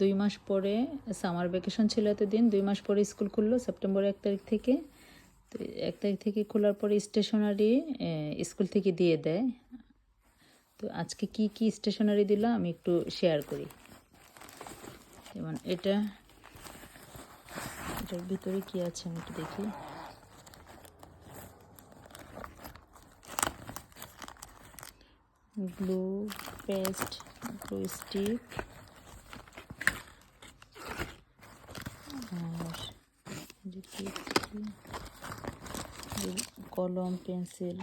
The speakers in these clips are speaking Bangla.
দুই মাস পরে সামার ভ্যাকেশন ছিল এতদিন, দুই মাস পরে স্কুল খুললো সেপ্টেম্বর এক তারিখ থেকে। তো এক তারিখ থেকে খোলার পরে স্টেশনারি স্কুল থেকে দিয়ে দেয়। তো আজকে কি কি স্টেশনারি দিল আমি একটু শেয়ার করি। যেমন এটা, এটার ভিতরে কি আছে আমি একটু দেখি। গ্লু পেস্ট গ্লু স্টিক আর যে কি কি, যে কলম, পেন্সিল।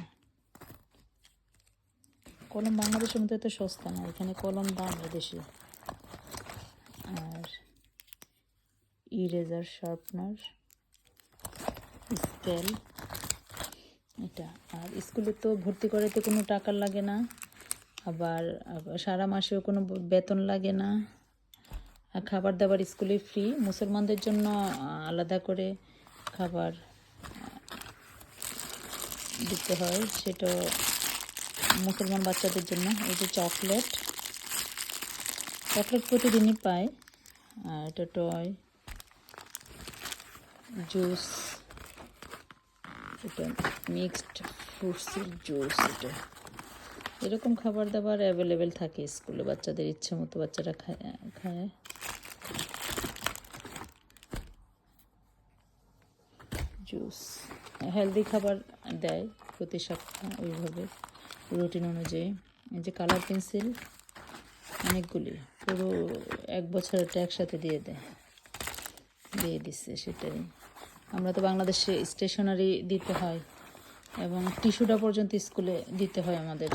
কলম বাংলাদেশের মধ্যে তো সস্তা না, এখানে কলম দাম এদেশে। আর ইরেজার শার্পনার স্কেল এটা। আর স্কুলে তো ভর্তি করাতে কোনো টাকা লাগে না, আবার সারা মাসেও কোনো বেতন লাগে না। আর খাবার দাবার স্কুলে ফ্রি মুসলমানদের জন্য আলাদা করে খাবার দিতে হয়। সেটা মুসলমান বাচ্চাদের জন্য। এই যে চকলেট চকলেট প্রতিদিনই পায় আর এটা টয়, জুস, এটা মিক্সড ফ্রুটসের জুস এটা। এরকম খাবার দাবার অ্যাভেলেবেল থাকে স্কুলে। বাচ্চাদের ইচ্ছে মতো বাচ্চারা খায় খায়। জুস হেলদি খাবার দেয় প্রতি সপ্তাহ ওইভাবে। রুটিন অনুযায়ী। এই যে কালার পেন্সিল অনেকগুলি। পুরো এক বছরেরটা একসাথে দিয়ে দেয়। দিয়ে দিচ্ছে সেটাই। আমরা তো বাংলাদেশে স্টেশনারি দিতে হয় এবং টিস্যুটা পর্যন্ত স্কুলে দিতে হয় আমাদের।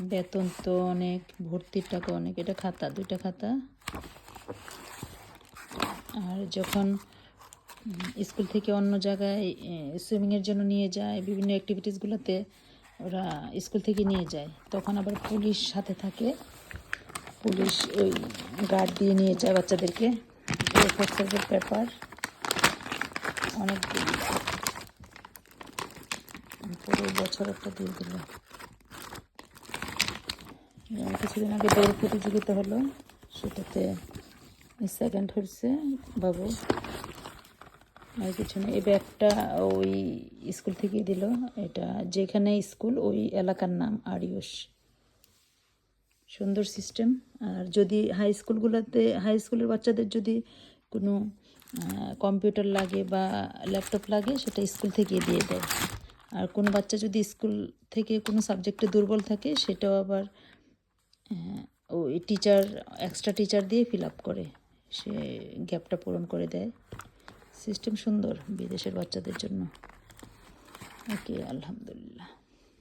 বেতন তো অনেক, ভর্তির টাকা অনেক। এটা খাতা, দুইটা খাতা। আর যখন স্কুল থেকে অন্য জায়গায় সুইমিংয়ের জন্য নিয়ে যায়, বিভিন্ন অ্যাক্টিভিটিসগুলোতে ওরা স্কুল থেকে নিয়ে যায়। তখন আবার পুলিশ সাথে থাকে। পুলিশ ওই গার্ড দিয়ে নিয়ে যায় বাচ্চাদেরকে। সাইজের পেপার অনেক পুরো বছর একটা দিয়ে দিল। কিছুদিন আগে দৌড় প্রতিযোগিতা হলো। সেটাতে সেকেন্ড হচ্ছে বাবু। আর কিছু না এই ব্যাগটা ওই স্কুল থেকেই দিল। এটা যেখানে স্কুল, ওই এলাকার নাম আরিয়স। সুন্দর সিস্টেম আর যদি হাই স্কুলগুলোতে হাই স্কুলের বাচ্চাদের যদি কোনো কম্পিউটার লাগে বা ল্যাপটপ লাগে, সেটা স্কুল থেকে দিয়ে দেয়। আর কোনো বাচ্চা যদি স্কুল থেকে কোনো সাবজেক্টে দুর্বল থাকে, সেটাও আবার ওই টিচার এক্সট্রা টিচার দিয়ে ফিল আপ করে। সে গ্যাপটা পূরণ করে দেয়। সিস্টেম সুন্দর বিদেশের বাচ্চাদের জন্য। ওকে আলহামদুলিল্লাহ।